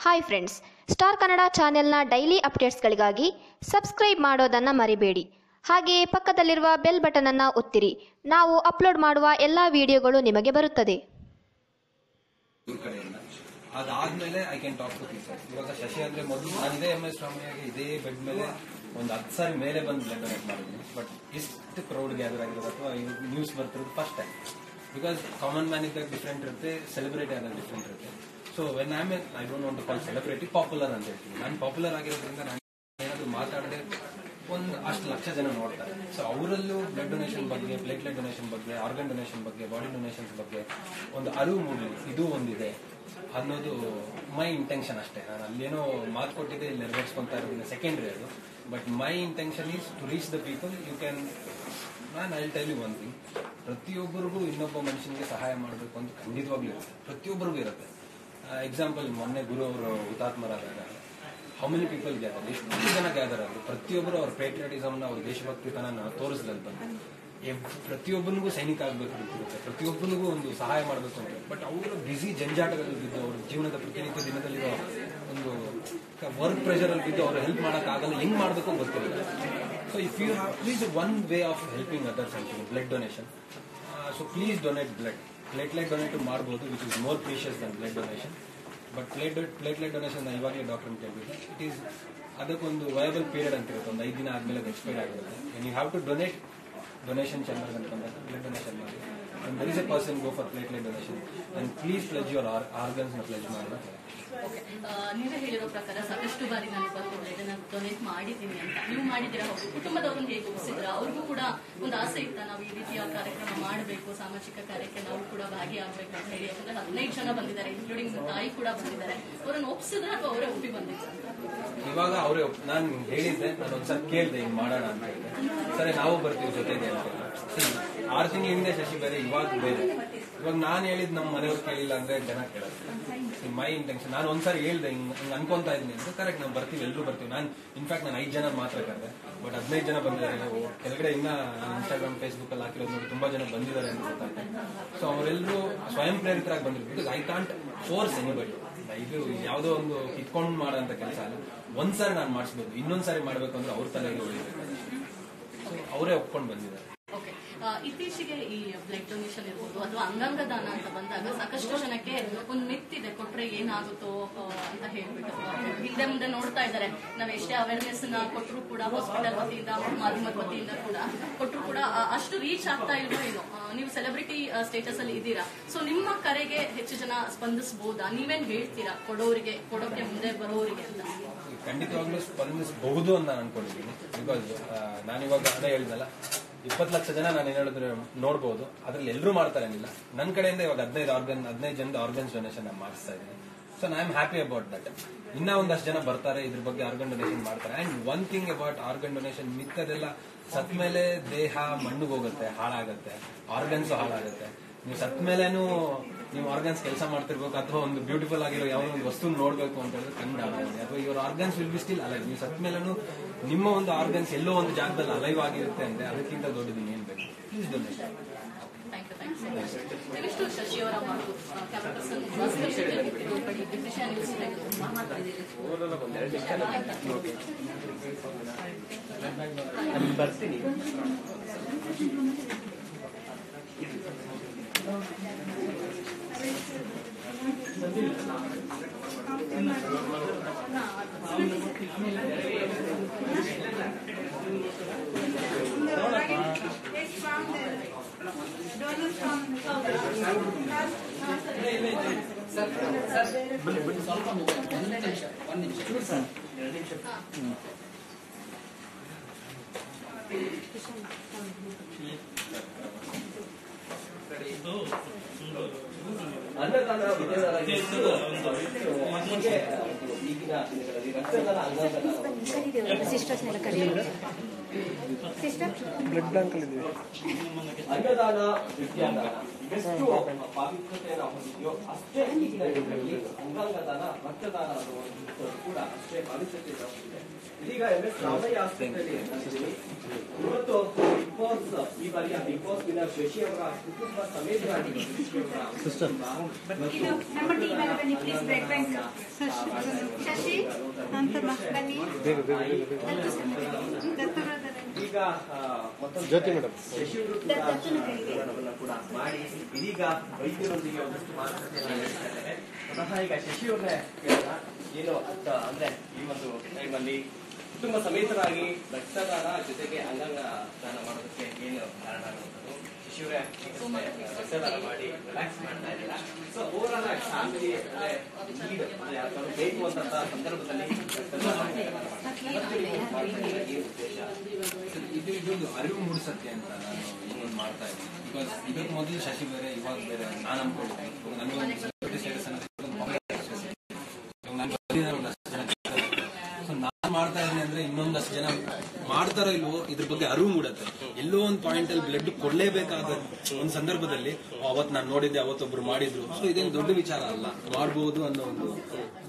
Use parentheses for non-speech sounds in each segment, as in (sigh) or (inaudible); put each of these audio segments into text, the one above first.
Hi friends star Kannada ಚಾನೆಲ್ನ daily ಅಪ್ಡೇಟ್ಸ್ಗಳಿಗಾಗಿ subscribe ಮಾಡೋದನ್ನು ಮರಿಬೇಡಿ. ಹಾಗೆಯೇ ಪಕ್ಕದಲ್ಲಿರುವ ಬೆಲ್ ಬಟನನ್ನು ಒತ್ತಿರಿ. ನಾವು ಅಪ್ಲೋಡ್ ಮಾಡುವ ಎಲ್ಲ ವಿಡಿಯೋಗಳು ನಿಮಗೆ ಬರುತ್ತದೆ. ಅದಾದ್ಮೇಲೆ I can talk to sir ಇವಾಗ ಶಶಿ ಅಂದ್ರೆ ಮೊದಲು ನಾನು ಇದೇ ಎಂ ಎಸ್ ಸ್ವಾಮಿಯಾಗಿ ಇದೇ ಬೆಡ್ ಮೇಲೆ ಒಂದು ಹತ್ತು ಸಾರಿ ಮೇಲೆ ಬಂದು ಬ್ಲಡ್ ಡೊನೇಟ್ ಮಾಡಿದ್ದೀನಿ. ಬಟ್ ಇಷ್ಟು ಕ್ರೌಡ್ ಗ್ಯಾದರ್ ಆಗಿರೋದು ಅಥವಾ news ಬರ್ತಿರೋದು first time because common man ಇದ್ದಾಗ ಡಿಫ್ರೆಂಟ್ ಇರುತ್ತೆ ಸೆಲೆಬ್ರಿಟಿ ಆದಾಗ ಡಿಫ್ರೆಂಟ್ ಇರುತ್ತೆ. So when I may I don't want call celebrity popular ಅಂತ ಹೇಳ್ತೀನಿ. ನಾನು ಪಾಪ್ಯುಲರ್ ಆಗಿರೋದ್ರಿಂದ ನಾನು ಏನಾದರೂ ಮಾತಾಡದೆ ಒಂದು ಅಷ್ಟು ಲಕ್ಷ ಜನ ನೋಡ್ತಾರೆ. ಸೊ ಅವರಲ್ಲೂ ಬ್ಲಡ್ ಡೊನೇಷನ್ ಬಗ್ಗೆ ಪ್ಲೇಟ್ಲೆಟ್ ಡೊನೇಷನ್ ಬಗ್ಗೆ ಆರ್ಗನ್ ಡೊನೇಷನ್ ಬಗ್ಗೆ ಬಾಡಿ ಡೊನೇಷನ್ಸ್ ಬಗ್ಗೆ ಒಂದು ಅರಿವು ಮೂಡಲಿ. ಇದು ಒಂದಿದೆ. ಅನ್ನೋದು ಮೈ ಇಂಟೆನ್ಷನ್ ಅಷ್ಟೇ. ನಾನು ಅಲ್ಲೇನೋ ಮಾತು ಕೊಟ್ಟಿದ್ದೆ, ಇಲ್ಲಿ ನೆರವೇರಿಸ್ಕೊಂತಾ ಇರೋದಿಲ್ಲ ಸೆಕೆಂಡ್ರಿ ಅದು. But my intention is to reach the people you can ನಾನು I tell you one thing ಪ್ರತಿಯೊಬ್ಬರಿಗೂ ಇನ್ನೊಬ್ಬ ಮನುಷ್ಯನಿಗೆ ಸಹಾಯ ಮಾಡಬೇಕು ಅಂತ ಖಂಡಿತವಾಗ್ಲೂ ಇರುತ್ತೆ ಪ್ರತಿಯೊಬ್ಬರಿಗೂ ಇರುತ್ತೆ. ಎಕ್ಸಾಂಪಲ್ ಮೊನ್ನೆ ಗುರು ಅವರು ಹುತಾತ್ಮರಾದಾಗ ಹೌ ಮೆನಿ ಪೀಪಲ್ ಗ್ಯಾದರ್ ಎಷ್ಟು ಜನ ಗ್ಯಾದರ್ ಆದ್ರು? ಪ್ರತಿಯೊಬ್ಬರು ಅವ್ರ ಪೇಟ್ರಿಯಾಟಿಸಮ್ನ ಅವ್ರ ದೇಶಭಕ್ತಿತನ ತೋರಿಸ್ದಲ್ಲಿ ಪ್ರತಿಯೊಬ್ಬನಿಗೂ ಸೈನಿಕ ಆಗ್ಬೇಕು ಇರುತ್ತೆ ಪ್ರತಿಯೊಬ್ಬನಿಗೂ ಒಂದು ಸಹಾಯ ಮಾಡಬೇಕು ಅಂತ. ಬಟ್ ಅವರು ಬ್ಯುಸಿ ಜಂಜಾಟಗಳಲ್ಲಿ ಬಿದ್ದು ಅವ್ರ ಜೀವನದ ಪ್ರತಿನಿತ್ಯ ದಿನದಲ್ಲಿರೋ ಒಂದು ವರ್ಕ್ ಪ್ರೆಷರ್ ಅಲ್ಲಿ ಬಿದ್ದು ಅವ್ರು ಹೆಲ್ಪ್ ಆಗಲ್ಲ ಹೆಂಗ್ ಮಾಡಬೇಕು ಗೊತ್ತಿಲ್ಲ. So if you have please one way of helping others ಅಂತ blood donation so please donate blood platelet donate ಮಾಡ್ಬೋದು which is more precious than blood donation but plate platelet donation ಇವಾಗಲೇ ಡಾಕ್ಟರ್ ಕೇಳಬೇಕು it is ಅದಕ್ಕೊಂದು viable period ಅಂತ ಇರುತ್ತೆ, ಒಂದು ಐದು ದಿನ ಆದಮೇಲೆ ಅದು ಎಕ್ಸ್ಪೈರ್ ಆಗಿರುತ್ತೆ you have to donate donation chamber ಅಂತ ಬಂದಾಗ ಬ್ಲಡ್ ಡೊನೇಷನ್ ಮಾಡಿ. And there is a person go for platelet donation and please pledge your ಆರ್ಗನ್ಸ್ನ pledge ಮಾಡಿ ಓಕೆ ನೀವೇ ಹೇಳಿರೋ ಪ್ರಕಾರ ಸಾಕಷ್ಟು ಬಾರಿ ನಾನು ಇದನ್ನ ಡೊನೇಟ್ ಮಾಡಿದ್ದೀನಿ ಅಂತ. ನೀವು ಮಾಡಿದ್ದೀರಾ? ಹೌದು. ಕುಟುಂಬದವ್ರನ್ನ ಹೇಗೆ ಒಪ್ಪಿಸಿದ್ರ ಅವ್ರಿಗೂ ಕೂಡ ಒಂದು ಆಸೆ ಇತ್ತ ನಾವು ಈ ರೀತಿಯ ಕಾರ್ಯಕ್ರಮ ಮಾಡಬೇಕು, ಸಾಮಾಜಿಕ ಕಾರ್ಯಕ್ಕೆ ನಾವು ಕೂಡ ಭಾಗಿಯಾಗಬೇಕು ಅಂತ ಹೇಳಿ ಯಾಕಂದ್ರೆ ಹದಿನೈದು ಜನ ಬಂದಿದ್ದಾರೆ ಇನ್ಕ್ಲೂಡಿಂಗ್ ತಾಯಿ ಕೂಡ ಬಂದಿದ್ದಾರೆ. ಅವರನ್ನು ಒಪ್ಸಿದ್ರ ಅಥವಾ ಅವರೇ ಒಪ್ಪಿ ಬಂದಿದ್ರು? ಇವಾಗ ಅವರೇ ನಾನು ಹೇಳಿದ್ದೆ, ನಾನು ಒಂದ್ಸಲ ಕೇಳಿದೆ ಹಿಂಗ್ ಮಾಡೋಣ ಅಂತ ಹೇಳಿದೆ ಸರಿ, ನಾವು ಬರ್ತೀವಿ ಜೊತೆಗೆ ಆರು ತಿಂಗಳ ಹಿಂದೆ ಶಶಿ ಬೇರೆ ಇವಾಗ ಬೇರೆ. ಇವಾಗ ನಾನು ಹೇಳಿದ್ ನಮ್ಮ ಮನೆಯವ್ರು ಕೇಳಿಲ್ಲ ಅಂದ್ರೆ ಜನ ಕೇಳಲ್ಲ ಮೈ ಇಂಟೆನ್ಷನ್ ನಾನು ಒಂದ್ಸರಿ ಹೇಳ್ದೆ, ಹಿಂಗ್ ಹಿಂಗ್ ಅನ್ಕೊಂತ ಇದ್ದೀನಿ ಅಂತ. ಕರೆಕ್ಟ್ ನಾವು ಬರ್ತೀವಿ ಎಲ್ಲರೂ ಬರ್ತೀವಿ. ನಾನು ಇನ್ಫ್ಯಾಕ್ಟ್ ನಾನು ಐದು ಜನ ಮಾತ್ರ ಕರೆದೆ. ಬಟ್ ಹದಿನೈದು ಜನ ಬಂದಿದ್ದಾರೆ. ಕೆಳಗಡೆ ಇನ್ನ ಇನ್ಸ್ಟಾಗ್ರಾಮ್ ಫೇಸ್ಬುಕ್ ಅಲ್ಲಿ ಹಾಕಿರೋದು ನೋಡಿ ತುಂಬಾ ಜನ ಬಂದಿದ್ದಾರೆ ಅಂತ ಗೊತ್ತಾಗ್ತದೆ ಸೊ ಅವರೆಲ್ಲರೂ ಸ್ವಯಂ ಪ್ರೇರಿತರಾಗಿ ಬಂದಿದ್ರು. Because I can't force anybody ಇದು ಯಾವುದೋ ಒಂದು ಕಿತ್ಕೊಂಡು ಮಾಡೋಂಥ ಕೆಲಸ ಅಲ್ಲ. ಒಂದ್ಸಾರಿ ನಾನು ಮಾಡಿಸ್ಬೋದು. ಇನ್ನೊಂದ್ಸಾರಿ ಮಾಡ್ಬೇಕು ಅಂದ್ರೆ ಅವ್ರ ತಲೆಗೆ ಉಳಿಬೇಕು ಅವರೇ ಒಪ್ಕೊಂಡು ಬಂದಿದ್ದಾರೆ. ಇತ್ತೀಚೆಗೆ ಈ ಬ್ಲಡ್ ಡೊನೇಷನ್ ಇರ್ಬೋದು ಅಥವಾ ಅಂಗಾಂಗ ದಾನ ಅಂತ ಬಂದಾಗ ಸಾಕಷ್ಟು ಜನಕ್ಕೆ ಒಂದು ಮಿತ್ತಿದೆ ಕೊಟ್ರೆ ಏನಾಗುತ್ತೋ ಅಂತ ಹೇಳ್ಬಿಟ್ಟು ಹಿಂದೆ ಮುಂದೆ ನೋಡ್ತಾ ಇದ್ದಾರೆ. ನಾವ್ ಎಷ್ಟೇ ಅವೇರ್ನೆಸ್ನ ಕೊಟ್ಟರು ಕೂಡ ಹಾಸ್ಪಿಟಲ್ ವತಿಯಿಂದ ಮಾಧ್ಯಮದ ವತಿಯಿಂದ ಕೂಡ ಕೊಟ್ಟರು ಕೂಡ ಅಷ್ಟು ರೀಚ್ ಆಗ್ತಾ ಇಲ್ವೋ ಏನೋ. ನೀವು ಸೆಲೆಬ್ರಿಟಿ ಸ್ಟೇಟಸ್ ಅಲ್ಲಿ ಇದ್ದೀರಾ. ಸೊ ನಿಮ್ಮ ಕರೆಗೆ ಹೆಚ್ಚು ಜನ ಸ್ಪಂದಿಸಬಹುದಾ ನೀವೇನ್ ಹೇಳ್ತೀರಾ? ಕೊಡೋರಿಗೆ ಕೊಡೋಕೆ ಮುಂದೆ ಬರೋರಿಗೆ ಅಂತ. ಖಂಡಿತವಾಗ್ಲೂ ಸ್ಪಂದಿಸಬಹುದು ಅಂತ ನಾನು ಅನ್ಕೊಂಡಿದ್ದೀನಿ. ಬಿಕಾಸ್ ನಾನಿವಾಗ ಅದೇ ಹೇಳಿದ್ನಲ್ಲ ಇಪ್ಪತ್ತು ಲಕ್ಷ ಜನ ನಾನು ಏನು ಹೇಳಿದ್ರೆ ನೋಡ್ಬೋದು. ಅದ್ರಲ್ಲಿ ಎಲ್ಲರೂ ಮಾಡ್ತಾರೆ ಏನಿಲ್ಲ. ನನ್ನ ಕಡೆಯಿಂದ ಇವಾಗ ಹದಿನೈದು ಆರ್ಗನ್ ಹದಿನೈದು ಜನದ ಆರ್ಗನ್ಸ್ ಡೊನೇಷನ್ ನಾನು ಮಾಡಿಸ್ತಾ ಇದ್ದೀನಿ. So I am happy about that ಇನ್ನ ಒಂದಷ್ಟು ಜನ ಬರ್ತಾರೆ, ಇದ್ರ ಬಗ್ಗೆ ಆರ್ಗನ್ ಡೊನೇಷನ್ ಮಾಡ್ತಾರೆ. And one thing about organ donation ಮಿಕ್ಕದೆಲ್ಲ ಸತ್ ಮೇಲೆ ದೇಹ ಮಣ್ಣಿಗೆ ಹೋಗುತ್ತೆ, ಹಾಳಾಗುತ್ತೆ. ಆರ್ಗನ್ಸ್ ಹಾಳಾಗುತ್ತೆ. ನೀವು ಸತ್ ಮೇಲೇನು ನೀವು ಆರ್ಗನ್ಸ್ ಕೆಲಸ ಮಾಡ್ತಿರ್ಬೇಕು ಅಥವಾ ಒಂದು ಬ್ಯೂಟಿಫುಲ್ ಆಗಿರೋ ಯಾವ ಒಂದು ವಸ್ತು ನೋಡ್ಬೇಕು ಅಂತ ಹೇಳಿದ್ರೆ ಕಣ್ಣು ಹಾಳಾಗಿದೆ ಅಥವಾ ಇವ್ರ organs will be still alive ನೀವು ಸತ್ ಮೇಲೇನು ನಿಮ್ಮ ಒಂದು ಆರ್ಗನ್ಸ್ ಎಲ್ಲೋ ಒಂದು ಜಾಗದಲ್ಲಿ ಅಲೈವ್ ಆಗಿರುತ್ತೆ ಅಂದ್ರೆ ಅದಕ್ಕಿಂತ ದೊಡ್ಡದು ಏನ್ ಬೇಕು? Please donate thank you thank (laughs) ಅನ್ನದಾನ ವಿದ್ಯಾದಾನ ಈಗಿನ ರಕ್ತದಾನ ಅಂಗದಾನ ಸಿಸ್ಟರ್ಸ್ನೆಲ್ಲ ಕರೀತಾರೆ ಸಿಸ್ಟರ್ ಅನ್ನದಾನ ವಿದ್ಯಾದಾನ ಎಷ್ಟು ಪಾವಿತ್ರತೆಯನ್ನು ಹೊಂದಿದೆಯೋ ಅಷ್ಟೇ ಈಗಿನ ಯುಗದಲ್ಲಿ ಅಂಗಾಂಗ ದಾನ ರಕ್ತದಾನ ಅನ್ನುವಂಥದ್ದು ಕೂಡ ಅಷ್ಟೇ ಪಾವಿತ್ರತೆಯನ್ನು ಹೊಂದಿದೆ ಇದೀಗ ಎಂ ಎಸ್ ರಾಮಯ್ಯ ಆಸ್ಪತ್ರೆಯಲ್ಲಿ. ಇವತ್ತು ಬಿಗ್ ಬಾಸ್ ಈ ಬಾರಿಯ ಬಿಗ್ ಬಾಸ್ ವಿನ್ನರ್ ಶಶಿ ಅವರ ಕುಟುಂಬ ಸಮೇತರಾಗಿ ಶಶಿ ಅಂತ ಬನ್ನಿ. ಈಗ ಮತ್ತೊಂದು ಜ್ಯೋತಿ ಮೇಡಮ್. ಕೂಡ ಮಾಡಿ ಇದೀಗ ವೈದ್ಯರೊಂದಿಗೆ ಒಂದಷ್ಟು ಮಾತುಕತೆ ನಡೆಸ್ತಾ ಇದ್ದಾರೆ. ಸ್ವತಃ ಈಗ ಶಶಿಯವ್ರನ್ನೇ ಕೇಳೋಣ. ಏನು ಅಂತ ಅಂದ್ರೆ ಈ ಒಂದು ಟೈಮಲ್ಲಿ ಕುಟುಂಬ ಸಮೇತರಾಗಿ ರಕ್ತದಾನ ಜೊತೆಗೆ ಅಂಗಾಂಗ ದಾನ ಮಾಡೋದಕ್ಕೆ ಏನು ಕಾರಣ ಆಗುವಂಥದ್ದು ಶಶಿ ಅವರೇ ರಕ್ತದಾನ ಮಾಡಿ ರಿಲ್ಯಾಕ್ಸ್ ಮಾಡ್ತಾ ಇದ್ದೀರಾ? ಸೊ ಓವರ್ ಆಲ್ ಶಾಂತಿ ಅಂದ್ರೆ ಬೇಕು ಅಂತ ಸಂದರ್ಭದಲ್ಲಿ ರಕ್ತದಾನ ಮಾಡಿ ಮಾಡ್ತಾ ಇದ್ದೀರಾ? ಇದು ಇದೊಂದು ಅರಿವು ಮೂಡಿಸತ್ತೆ ಅಂತ ನಾನು ಇನ್ನೊಂದು ಮಾಡ್ತಾ ಇದ್ದೀನಿ. ಬಿಕಾಸ್ ಇದಕ್ಕೆ ಮೊದಲು ಶಶಿ ಬೇರೆ ಇವಾಗ ಬೇರೆ ನಾನು ಅನ್ಕೊಂಡಿದ್ದೀನಿ ಇವಾಗ ನನಗೊಂದು celebrity status ಅನ್ನೋದು ಒಂದು ಬಹಳ ಯಶಸ್ಸು. ಇವಾಗ ನಾನು ಬಂದಿದ್ದಾರೆ ಒಂದಷ್ಟು ಜನ ಸೊ ನಾನು ಮಾಡ್ತಾ ಇನ್ನೊಂದಷ್ಟು ಜನ ಮಾಡ್ತಾರೋ ಇಲ್ವೋ ಇದ್ರ ಬಗ್ಗೆ ಅರಿವು ಮೂಡತ್ತೆ. ಎಲ್ಲೋ ಒಂದು ಪಾಯಿಂಟ್ ಅಲ್ಲಿ ಬ್ಲಡ್ ಕೊಡ್ಲೇಬೇಕಾದ ಒಂದು ಸಂದರ್ಭದಲ್ಲಿ ಅವತ್ ನಾನು ನೋಡಿದ್ದೆ ಅವತ್ತೊಬ್ರು ಮಾಡಿದ್ರು. ಸೊ ಇದೇನು ದೊಡ್ಡ ವಿಚಾರ ಅಲ್ಲ. ಮಾಡಬಹುದು ಅನ್ನೋ ಒಂದು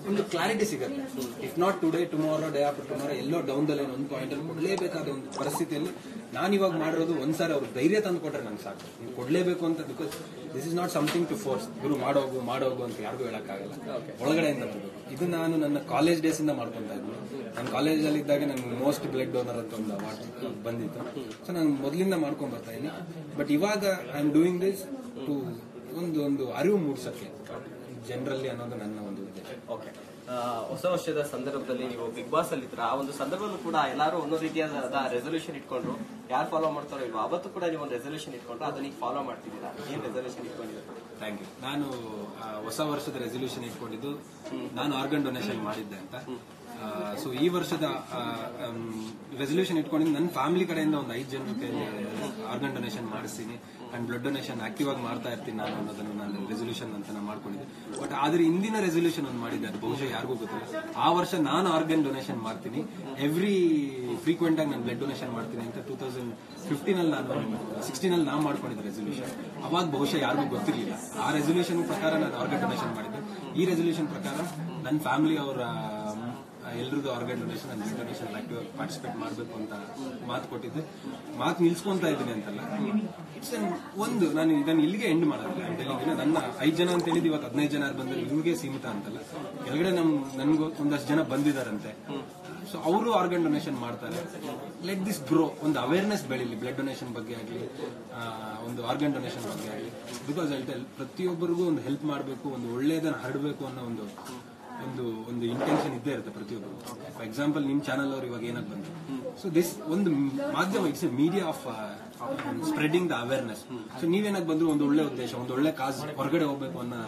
ಒಂದು ಕ್ಲಾರಿಟಿ ಸಿಗುತ್ತೆ. If not today tomorrow day after tomorrow yellow down the line ಒಂದು ಪಾಯಿಂಟ್ ಅಲ್ಲಿ ಕೊಡ್ಲೇಬೇಕಾದ ಒಂದು ಪರಿಸ್ಥಿತಿಯಲ್ಲಿ ನಾನು ಇವಾಗ ಮಾಡಿರೋದು ಒಂದ್ಸಾರಿ ಅವ್ರು ಧೈರ್ಯ ತಂದು ಕೊಟ್ರೆ ನಂಗೆ ಸಾಕು. ನೀವು ಕೊಡ್ಲೇಬೇಕು ಅಂತ because this is not something to force ಗುರು ಮಾಡೋಗು ಮಾಡೋಗು ಅಂತ ಯಾರಿಗೂ ಹೇಳಕ್ಕಾಗಲ್ಲ. ಒಳಗಡೆಯಿಂದ ಇದು ನಾನು ನನ್ನ ಕಾಲೇಜ್ ಡೇಸ್ ಇಂದ ಮಾಡ್ಕೊಂತ ಇದ್ದೀನಿ. ನಾನು ಕಾಲೇಜಲ್ಲಿ ಇದ್ದಾಗ ನನಗೆ ಮೋಸ್ಟ್ ಬ್ಲಡ್ ಡೋನರ್ ಅಂತ ಒಂದು ಅವಾರ್ಡ್ ಬಂದಿತ್ತು. ಸೊ ನಾನು ಮೊದಲಿಂದ ಮಾಡ್ಕೊಂಡ್ ಬರ್ತಾ ಇದ್ದೀನಿ. ಬಟ್ ಇವಾಗ I am doing this to ಒಂದು ಒಂದು ಅರಿವು ಮೂಡಿಸಕ್ಕೆ ಜನರಲ್ಲಿ ಅನ್ನೋದು ನನ್ನ ಒಂದು ಉದ್ದೇಶ. ಓಕೆ ಹೊಸ ವರ್ಷದ ಸಂದರ್ಭದಲ್ಲಿ ನೀವು ಬಿಗ್ ಬಾಸ್ ಅಲ್ಲಿ ಇದ್ರ ಆ ಒಂದು ಸಂದರ್ಭದಲ್ಲೂ ಕೂಡ ಎಲ್ಲರೂ ಒಂದೊಂದು ರೀತಿಯಾದ ರೆಸೊಲ್ಯೂಷನ್ ಇಟ್ಕೊಂಡ್ರು. ಯಾರು ಫಾಲೋ ಮಾಡ್ತಾರೋ ಇಲ್ವಾ ಅವತ್ತು ಕೂಡ ನೀವು ಒಂದು ರೆಸೊಲ್ಯೂಷನ್ ಇಟ್ಕೊಂಡ್ರು. ಅದನ್ನ ಈಗ ಫಾಲೋ ಮಾಡ್ತಿದ್ದೀರಾ? ಏನ್ ರೆಸೊಲ್ಯೂಷನ್ ಇಟ್ಕೊಂಡಿದ್ದೀರಾ ಥ್ಯಾಂಕ್ ಯು ನಾನು ಆ, ಹೊಸ ವರ್ಷದ ರೆಸೊಲ್ಯೂಷನ್ ಇಟ್ಕೊಂಡಿದ್ದು ನಾನು ಆರ್ಗನ್ ಡೊನೇಷನ್ ಮಾಡಿದ್ದೆ ಅಂತ. ಸೊ ಈ ವರ್ಷದ ರೆಸೊಲ್ಯೂಷನ್ ಇಟ್ಕೊಂಡಿದ್ದು ನನ್ನ ಫ್ಯಾಮಿಲಿ ಕಡೆಯಿಂದ ಒಂದು ಐದು ಜನಕ್ಕೆ ಆರ್ಗನ್ ಡೊನೇಷನ್ ಮಾಡಿಸ್ತೀನಿ. ಅಂಡ್ ಬ್ಲಡ್ ಡೊನೇಷನ್ ಆಕ್ಟಿವ್ ಆಗಿ ಮಾಡ್ತಾ ಇರ್ತೀನಿ ನಾನು ಅನ್ನೋದನ್ನು ನಾನು ರೆಸೊಲ್ಯೂಷನ್ ಅಂತ ಮಾಡ್ಕೊಂಡಿದ್ದೆ. ಬಟ್ ಆದ್ರೆ ಇಂದಿನ ರೆಸೊಲ್ಯೂಷನ್ ಒಂದು ಮಾಡಿದ್ದೆ, ಅದು ಬಹುಶಃ ಯಾರಿಗೂ ಗೊತ್ತಿಲ್ಲ. ಆ ವರ್ಷ ನಾನು ಆರ್ಗನ್ ಡೊನೇಷನ್ ಮಾಡ್ತೀನಿ. ಎವ್ರಿ ಫ್ರೀಕ್ವೆಂಟ್ ಆಗಿ ನಾನು ಬ್ಲಡ್ ಡೊನೇಷನ್ ಮಾಡ್ತೀನಿ ಅಂತ ಟೂ ತೌಸಂಡ್ ಫಿಫ್ಟೀನ್ ಅಲ್ಲಿ ನಾನು ಸಿಕ್ಸ್ಟೀನ್ ಅಲ್ಲಿ ನಾನು ಮಾಡ್ಕೊಂಡಿದ್ದೆ ರೆಸೊಲ್ಯೂಷನ್ ಅವಾಗ ಬಹುಶಃ ಯಾರಿಗೂ ಗೊತ್ತಿರಲಿಲ್ಲ. ಆ ರೆಸೊಲ್ಯೂಷನ್ ಪ್ರಕಾರ ನಾನು ಆರ್ಗನ್ ಡೊನೇಷನ್ ಮಾಡಿದ್ದೆ. ಈ ರೆಸೊಲ್ಯೂಷನ್ ಪ್ರಕಾರ ನನ್ನ ಫ್ಯಾಮಿಲಿ ಅವರ ಎಲ್ರದ್ದು organ donation blood donation active participate ಮಾಡಬೇಕು ಅಂತ ಮಾತು ಕೊಟ್ಟಿದ್ದೆ. ಮಾತು ನಿಲ್ಸ್ಕೊಂತ ಇದ್ದೀನಿ ಅಂತಲ್ಲ. ಇಟ್ಸ್ ಒಂದು, ನಾನು ಇದನ್ನು ಇಲ್ಲಿಗೆ ಎಂಡ್ ಮಾಡಲ್ಲ ನನ್ನ ಐದು ಜನ ಅಂತ ಹೇಳಿದ್ದು ಇವತ್ತು ಹದಿನೈದು ಜನ ಬಂದ್ರೆ ನಿಮಗೆ ಸೀಮಿತ ಅಂತಲ್ಲ. ಕೆಳಗಡೆ ನಮ್, ನನ್ಗೂ ಒಂದಷ್ಟು ಜನ ಬಂದಿದಾರಂತೆ. ಸೊ ಅವರು ಆರ್ಗನ್ ಡೊನೇಷನ್ ಮಾಡ್ತಾರೆ. ಲೆಟ್ ದಿಸ್ ಗ್ರೋ ಒಂದು ಅವೇರ್ನೆಸ್ ಬೆಳೀಲಿ. ಬ್ಲಡ್ ಡೊನೇಷನ್ ಬಗ್ಗೆ ಆಗಲಿ ಒಂದು ಆರ್ಗನ್ ಡೊನೇಷನ್ ಬಗ್ಗೆ ಆಗಲಿ. ಬಿಕಾಸ್ ಟೆಲ್ ಪ್ರತಿಯೊಬ್ಬರಿಗೂ ಒಂದು ಹೆಲ್ಪ್ ಮಾಡಬೇಕು, ಒಂದು ಒಳ್ಳೆಯದನ್ನು ಹರಡಬೇಕು ಅನ್ನೋ ಒಂದು ಒಂದು ಒಂದು ಇಂಟೆನ್ಷನ್ ಇದ್ದೇ ಇರುತ್ತೆ ಪ್ರತಿಯೊಬ್ಬರು. ಫಾರ್ ಎಕ್ಸಾಂಪಲ್ ನಿಮ್ ಚಾನಲ್ ಅವ್ರು ಇವಾಗ ಏನಕ್ಕೆ ಬಂದ್ರು. ಸೊ ದಿಸ್ ಒಂದು ಮಾಧ್ಯಮ it's a media of spreading the awareness so ನೀವೇನಾಗ್ ಬಂದ್ರು ಒಂದು ಒಳ್ಳೆ ಉದ್ದೇಶ, ಒಂದು ಒಳ್ಳೆ ಕಾಸ್ ಹೊರಗಡೆ ಹೋಗ್ಬೇಕು ಅನ್ನೋ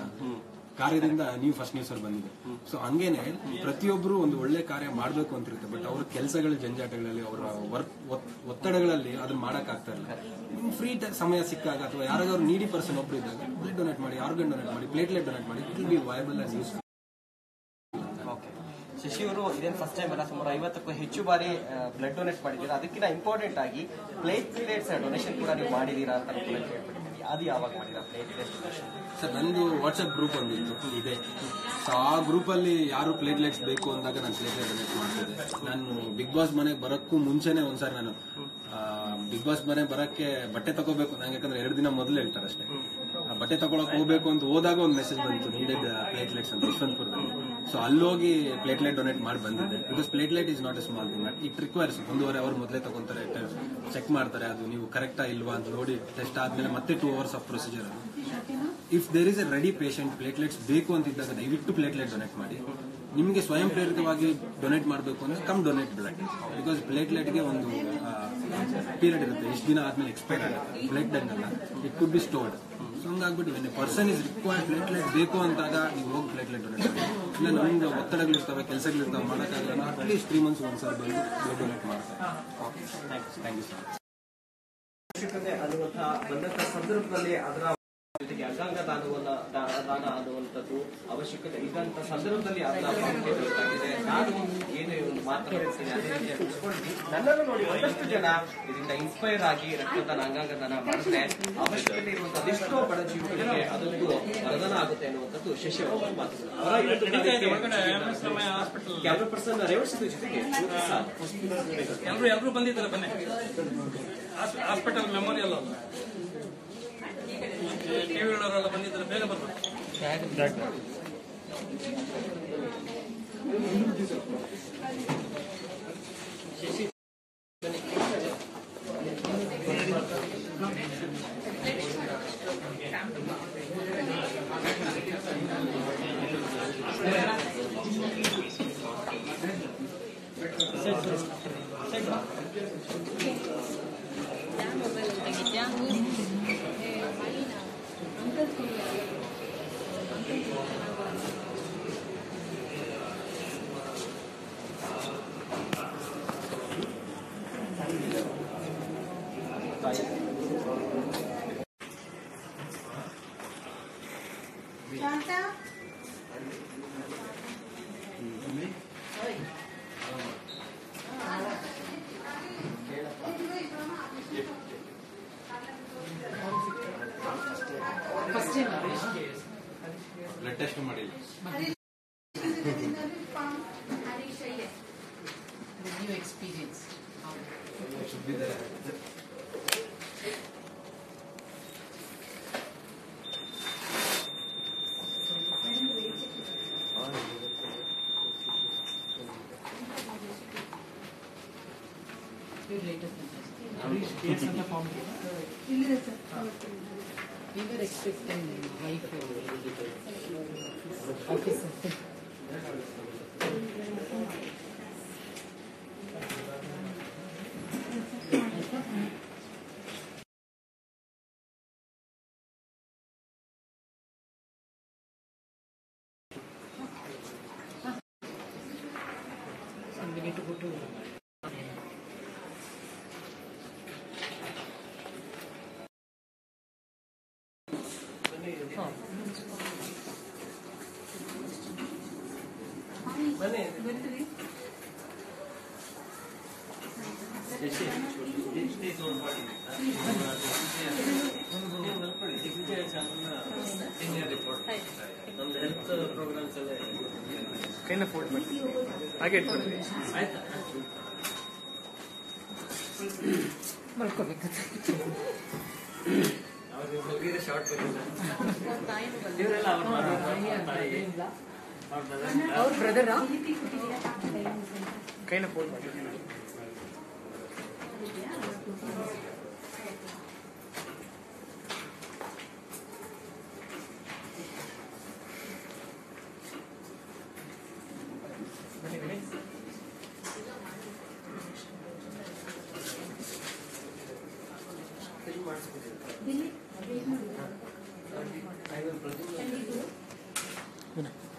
ಕಾರ್ಯದಿಂದ ನೀವು ಫಸ್ಟ್ ನ್ಯೂಸ್ ಅಲ್ಲಿ ಬಂದಿದೆ ಸೊ ಹಂಗೇನೆ ಪ್ರತಿಯೊಬ್ಬರು ಒಂದು ಒಳ್ಳೆ ಕಾರ್ಯ ಮಾಡಬೇಕು ಅಂತ ಇರುತ್ತೆ ಬಟ್ ಅವ್ರ ಕೆಲಸಗಳ ಜಂಜಾಟಗಳಲ್ಲಿ, ಅವರ ವರ್ಕ್ ಒತ್ತಡಗಳಲ್ಲಿ ಅದನ್ನ ಮಾಡಕ್ ಆಗ್ತಾ ಇಲ್ಲ ನಿಮ್ ಫ್ರೀ ಸಮಯ ಸಿಕ್ಕಾಗ ಅಥವಾ ಯಾರಾದ್ರೂ ನೀಡಿ ಪರ್ಸನ್ ಒಬ್ರು ಇದ್ದಾಗ ಬ್ಲಡ್ ಡೊನೇಟ್ ಮಾಡಿ ಆರ್ಗನ್ ಡೊನೇಟ್ ಮಾಡಿ ಪ್ಲೇಟ್ಲೆಟ್ ಡೊನೇಟ್ ಮಾಡಿ it will be viable as okay Shashi ಅವರು ಇದೇನು ಫಸ್ಟ್ ಟೈಮ್ ಅಲ್ಲ, ಸುಮಾರು ಐವತ್ತಕ್ಕೂ ಹೆಚ್ಚು ಬಾರಿ ಬ್ಲಡ್ ಡೊನೇಟ್ ಮಾಡಿದ್ದೀರಾ? ಅದಕ್ಕಿಂತ ಇಂಪಾರ್ಟೆಂಟ್ ಆಗಿ ಪ್ಲೇಟ್ಲೆಟ್ಸ್ ಡೊನೇಷನ್ ಕೂಡ ನೀವು ಮಾಡಿದೀರಾ ಅಂತ ಕೂಡ ಕೇಳ್ಪಟ್ಟಿದ್ದೀನಿ ಅದು ಯಾವಾಗ ಪ್ಲೇಟ್ಲೆಟ್ಸ್ ಡೊನೇಷನ್ ಸರ್, ನಂದು ವಾಟ್ಸಪ್ ಗ್ರೂಪ್ ಒಂದಿತ್ತು. ಇದೆ. ಸೊ ಆ ಗ್ರೂಪ್ ಅಲ್ಲಿ ಯಾರು ಪ್ಲೇಟ್ಲೆಟ್ಸ್ ಬೇಕು ಅಂದಾಗ ನಾನು ಪ್ಲೇಟ್ಲೆಟ್ ಡೊನೇಟ್ ಮಾಡ್ತಿದ್ದೆ. ನಾನು ಬಿಗ್ ಬಾಸ್ ಮನೆಗೆ ಬರೋಕ್ಕೂ ಮುಂಚೆನೆ ಒಂದ್ಸಾರಿ ನಾನು ಬಿಗ್ ಬಾಸ್ ಮನೆ ಬರಕ್ಕೆ ಬಟ್ಟೆ ತಗೋಬೇಕು ನಂಗೆ ಯಾಕಂದ್ರೆ ಎರಡು ದಿನ ಮೊದಲು ಹೇಳ್ತಾರೆ ಅಷ್ಟೇ. ಬಟ್ಟೆ ತಗೊಳಕ್ ಹೋಗ್ಬೇಕು ಅಂತ ಹೋದಾಗ ಒಂದು ಮೆಸೇಜ್ ಬಂತು ನೀಡೆಡ್ ಪ್ಲೇಟ್ಲೆಟ್ಸ್ ಅಂತ, ಯಶವಂತಪುರದಲ್ಲಿ. ಸೊ ಅಲ್ಲೋಗಿ ಪ್ಲೇಟ್ಲೆಟ್ ಡೊನೇಟ್ ಮಾಡಿ ಬಂದಿದೆ because platelet is not a small thing it requires ಒಂದೂವರೆ ಅವರ್ ಮೊದಲೇ ತಗೊಂತಾರೆ ಚೆಕ್ ಮಾಡ್ತಾರೆ, ಅದು ನೀವು ಕರೆಕ್ಟಾ ಇಲ್ವಾ ಅಂತ ನೋಡಿ ಟೆಸ್ಟ್ ಆದ್ಮೇಲೆ ಮತ್ತೆ ಟೂ ಅವರ್ಸ್ ಆಫ್ ಪ್ರೊಸೀಜರ್ ಅದು. If there is a ready patient platelets ಬೇಕು ಅಂತಿದ್ದಾಗ ದಯವಿಟ್ಟು ಪ್ಲೇಟ್ಲೆಟ್ ಡೊನೇಟ್ ಮಾಡಿ. ನಿಮಗೆ ಸ್ವಯಂ ಪ್ರೇರಿತವಾಗಿ ಡೊನೇಟ್ ಮಾಡಬೇಕು ಅಂದ್ರೆ ಕಮ್ ಡೊನೇಟ್ ಬ್ಲಡ್ ಬಿಕಾಸ್ ಪ್ಲೇಟ್ಲೆಟ್ಗೆ ಒಂದು ಪೀರಿಯಡ್ ಇರುತ್ತೆ. ಇಷ್ಟು ದಿನ ಆದ್ಮೇಲೆ ಎಕ್ಸ್ಪೈರ್ ಆಗುತ್ತೆ. ಬ್ಲಡ್ ಅನ್ನಲ್ಲ it could be stored so ಹಂಗಾಗ್ಬಿಟ್ಟು when person is required platelet ಬೇಕು ಅಂತಾಗ ನೀವು ಹೋಗಿ ಪ್ಲೇಟ್ಲೆಟ್ ಡೊನೇಟ್ ಇಲ್ಲ ನಮ್ಗೆ ಒತ್ತಡಗಳಿರ್ತವೆ, ಕೆಲಸಗಳಿರ್ತವೆ ಮಾಡೋಕ್ಕಾಗಲ್ಲ ಅಟ್ಲೀಸ್ಟ್ ತ್ರೀ ಮಂತ್ಸ್ ಒಂದ್ಸಲ ಬಂದು ಬ್ಲಡ್ ಡೊನೇಟ್ ಮಾಡ್ತಾರೆ ಥ್ಯಾಂಕ್ ಯು ಸರ್ ಬಂದಂತಹ ಸಂದರ್ಭದಲ್ಲಿ ಅದರ ಜೊತೆಗೆ ಅಂಗಾಂಗ ದಾನವನ್ನ ದಾನ ಅನ್ನುವಂಥದ್ದು ಅವಶ್ಯಕತೆ. ಇದ್ದಂತ ಸಂದರ್ಭದಲ್ಲಿ. ನಾನು ಏನು ಒಂದು ಮಾತನಾಡ್ತೀನಿ ಅದೇ ರೀತಿ ಅನ್ಸ್ಕೊಂಡ್ವಿ. ನನ್ನನ್ನು ನೋಡಿ ಒಂದಷ್ಟು ಜನ ಇದರಿಂದ ಇನ್ಸ್ಪೈರ್ ಆಗಿ ರಕ್ತದಾನ ಅಂಗಾಂಗ ದಾನ ಮಾಡಿದ್ರೆ ಅವಶ್ಯಕತೆ ಇರುವಂತಹ ಅದೆಷ್ಟೋ ಬಡ ಜೀವಗಳಿಗೆ ಅದೊಂದು ವರದಾನ ಆಗುತ್ತೆ ಅನ್ನುವಂಥದ್ದು ಶಶಿ ಅವರ ಮಾತು ಕ್ಯಾಮ್ರಾ ಪರ್ಸನ್ ರೇವಣಿಸಿದ ಜೊತೆಗೆ ಎಲ್ಲರೂ ಎಲ್ಲರೂ ಬಂದಿದ್ದಾರೆ ಬನ್ನಿ. ಹಾಸ್ಪಿಟಲ್ ಮೆಮೋರಿಯಲ್ ಅಲ್ಲ. ಟಿವಿಗಳವರೆಲ್ಲ ಬಂದಿದ್ದಾರೆ ಬೇಗ ಬರ್ಬೇಕು Shanta We were expecting wife officer. ನಮ್ದು ಹೆಲ್ತ್ ಪ್ರೋಗ್ರಾಮ್ಸ್ ಎಲ್ಲ ಕೈನ ಫೋಲ್ಡ್ ಮಾಡಿ. ಹಾಗೆ ಆಯ್ತಾ ಮಲ್ಕೋಬೇಕು ಶಾರ್ಟ್ ಅವ್ರ ಬ್ರದರ್ ಕೈನ ಫೋಲ್ಡ್ ಮಾಡಿ. Can we do?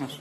Nasıl?